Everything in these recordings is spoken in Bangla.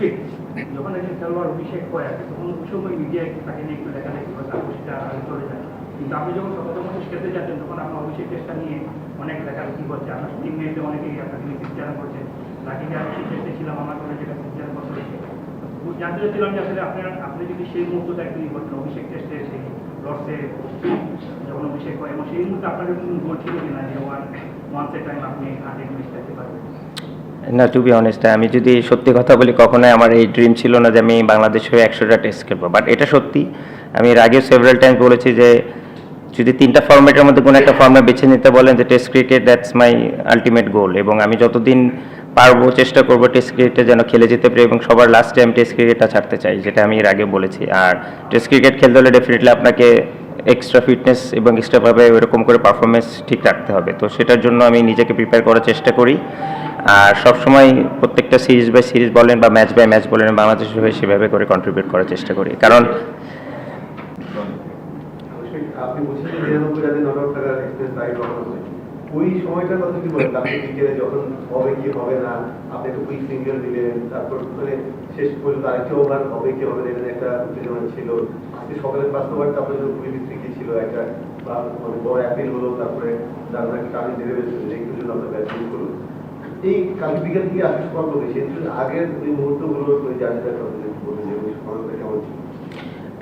ঠিক যখন একজন খেলোয়াড় অভিষেক হয় আর কি, তখন ওই সময় মিডিয়া তাকে নিয়ে একটু লেখালেখি করে তারপর সেটা চলে যায় কিন্তু আপনি যখন শেষ খেলতে যাচ্ছেন তখন আপনার অভিষেক টেস্টটা নিয়ে অনেক লেখালেখি করছে আপনার টিমমেটে অনেকেই আপনাকে নিয়ে করছে। তাকে যে আমি সেই ছিলাম আমার করে যেটা বিচারা করতে জানতে চাচ্ছিলাম যে আসলে আপনার আপনি যদি সেই মুহূর্তটা একটু করতেন অভিষেক টেস্টে সেই লর্ডসে যখন অভিষেক হয় এবং সেই মুহূর্তে আপনার এরকম গোল ছিল কিনা যে ওয়ান ওয়ান্স এ টাইম আপনি হান্ড্রেড থাকতে পারবেন? না টু বি অনেস্ট আমি যদি সত্যি কথা বলি, কখনোই আমার এই ড্রিম ছিল না যে আমি বাংলাদেশ হয়ে একশোটা টেস্ট খেলব। বাট এটা সত্যি, আমি এর আগেও সেভারাল টাইম বলেছি যে যদি তিনটা ফর্মেটের মধ্যে কোনো একটা ফর্মে বেছে নিতে বলেন যে test cricket that's my ultimate goal এবং আমি যতদিন পারব, চেষ্টা করব টেস্ট ক্রিকেটে যেন খেলে যেতে পারি এবং সবার লাস্ট টাইম টেস্ট ক্রিকেটটা ছাড়তে চাই, যেটা আমি এর আগে বলেছি। আর টেস্ট ক্রিকেট খেলতে হলে ডেফিনেটলি আপনাকে এক্সট্রা ফিটনেস এবং এক্সট্রাভাবে ওইরকম করে পারফরমেন্স ঠিক রাখতে হবে। তো সেটার জন্য আমি নিজেকে প্রিপেয়ার করার চেষ্টা করি। আর সবসময় প্রত্যেকটা সিরিজ বাই সিরিজ বলেন বা ম্যাচ বাই ম্যাচ বলেন, বাংলাদেশের হয়ে সেভাবে করে কন্ট্রিবিউট করার চেষ্টা করি। কারণ ওই আপনি তারপর মানে শেষ হবে কি হবে একটা উত্তেজনা ছিল। একটা মানে হলো, তারপরে এই কালকে বিকেল থেকে আসার কত বেশি আগের ওই মুহূর্তগুলো ওই ছিল?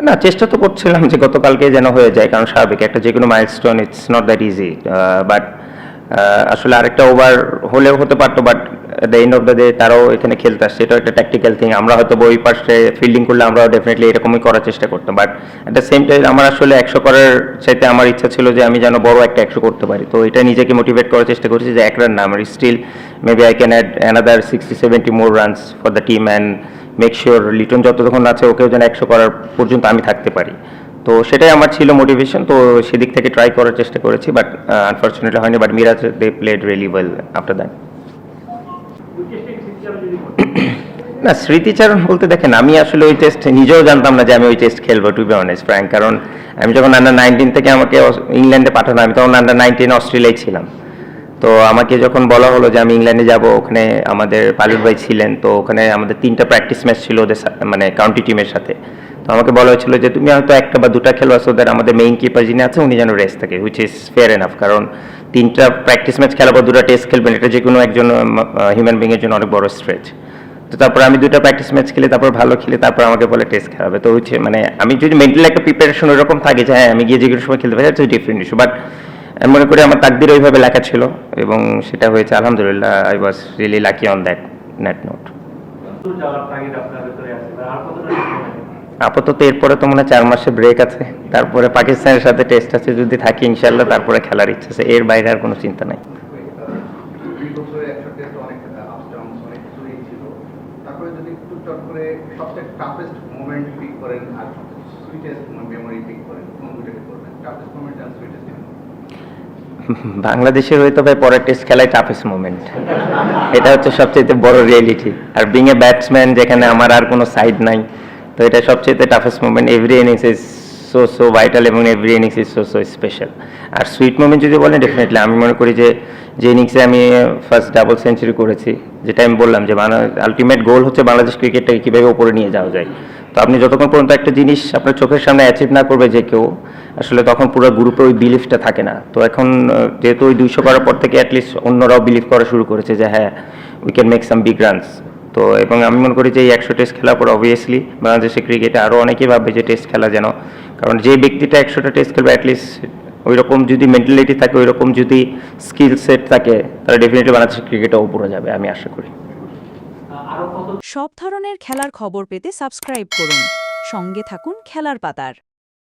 না, চেষ্টা তো করছিলাম যে গতকালকে যেন হয়ে যায়, কারণ স্বাভাবিক একটা যে কোনো milestone it's not that easy but আসলে আরেকটা ওভার হলেও হতে পারতো but the end of the day তারাও এখানে খেলতে আসছে। এটাও একটা ট্যাকটিক্যাল থিং আমরা হয়তো ওই পাশে ফিল্ডিং করলে আমরা ডেফিনেটলি এরকমই করার চেষ্টা করতাম। But at the same time আমার আসলে একশো করার চাইতে আমার ইচ্ছা ছিল যে আমি যেন বড় একটা একশো করতে পারি। তো এটা নিজেকে মোটিভেট করার চেষ্টা করছি যে এক রান না, আমার still maybe I can add another sixty seventy more runs for the team and make sure Liton যতক্ষণ আছে ওকেও যেন একশো করার পর্যন্ত আমি থাকতে পারি। তো সেটাই আমার ছিল মোটিভেশন তো সেদিক থেকে ট্রাই করার চেষ্টা করেছি বাট আনফর্চুনেটলি হয়নি but Miraz they played really well after that না, স্মৃতিচারণ বলতে দেখেন, আমি আসলে ওই টেস্ট নিজেও জানতাম না যে আমি ওই টেস্ট খেলব টু বি অনেস্ট ফ্র্যাঙ্ক কারণ আমি যখন আন্ডার নাইনটিন থেকে আমাকে ইংল্যান্ডে পাঠানো, আমি তখন আন্ডার নাইনটিন অস্ট্রেলিয়ায় ছিলাম। তো আমাকে যখন বলা হলো যে আমি ইংল্যান্ডে যাব, ওখানে আমাদের পালুর ভাই ছিলেন, তো ওখানে আমাদের তিনটা প্র্যাকটিস ম্যাচ ছিল ওদের মানে কাউন্টি টিমের সাথে। তো আমাকে বলা হয়েছিল যে তুমি হয়তো একটা বা দুটা খেলো সো আমাদের মেইন কিপার যিনি আছে উনি যেন রেস্ট থাকে হুইচ ইজ ফেয়ার এনাফ কারণ তিনটা প্র্যাকটিস ম্যাচ খেলার পর দুটা টেস্ট খেলবেন, এটা যে কোনো একজন হিউম্যান বিংয়ের জন্য অনেক বড় স্ট্রেচ তো তারপর আমি দুটো প্র্যাকটিস ম্যাচ খেলে, তারপর ভালো খেলে, তারপর আমাকে বলে টেস্ট খেলাবে তো হচ্ছে মানে আমি যদি মেন্টালি একটা প্রিপারেশন ওরকম থাকে যে হ্যাঁ আমি গিয়ে যে কোনো সময় খেলতে পারি ডিফারেন্ট ইস্যু বাট আমি মনে করি আমার তাকদির ওইভাবে লেখা ছিল, এবং সেটা হয়েছে, আলহামদুলিল্লাহ I was really lucky on that net note আপাতত এরপরে তো মনে হয় চার মাসে ব্রেক আছে। তারপরে পাকিস্তানের সাথে টেস্ট আছে যদি থাকি ইনশাল্লাহ তারপরে খেলার ইচ্ছা আছে। এর বাইরে আর কোনো চিন্তা নাই। বাংলাদেশের হয়তো ভাই পরের টেস্ট খেলাই টাফেস্ট মোমেন্ট এটা হচ্ছে সবচেয়ে বড় রিয়েলিটি আর বিং এ ব্যাটসম্যান যেখানে আমার আর কোনো সাইড নাই। তো এটা সবচেয়ে toughest moment every innings is so so vital এবং every innings is so so special R sweet moment যদি বলেন ডেফিনেটলি আমি মনে করি যে যে ইনিংসে আমি ফার্স্ট ডাবল সেঞ্চুরি করেছি, যেটা আমি বললাম যে আলটিমেট গোল হচ্ছে বাংলাদেশ ক্রিকেটটাকে কীভাবে উপরে নিয়ে যাওয়া যায়। তো আপনি যতক্ষণ পর্যন্ত একটা জিনিস আপনার চোখের সামনে অ্যাচিভ না করবে যে কেউ, আসলে তখন পুরো গ্রুপে ওই বিলিফটা থাকে না। তো এখন যেহেতু ওই দুইশো করার পর থেকে অ্যাটলিস্ট অন্যরাও বিলিভ করা শুরু করেছে যে হ্যাঁ we can make some big runs তো এবং আমি মনে করি যে এই একশো টেস্ট খেলার পর অবভিয়াসলি বাংলাদেশের ক্রিকেটে আরও অনেকেই ভাববে যে টেস্ট খেলা যেন। কারণ যে ব্যক্তিটা একশোটা টেস্ট খেলবে অ্যাটলিস্ট ওই রকম যদি মেন্টালিটি থাকে ওই রকম যদি স্কিল সেট থাকে, তাহলে ডেফিনেটলি বাংলাদেশের ক্রিকেটও উপরে যাবে, আমি আশা করি। সব ধরনের খেলার খবর পেতে সাবস্ক্রাইব করুন। সঙ্গে থাকুন খেলার পাতার।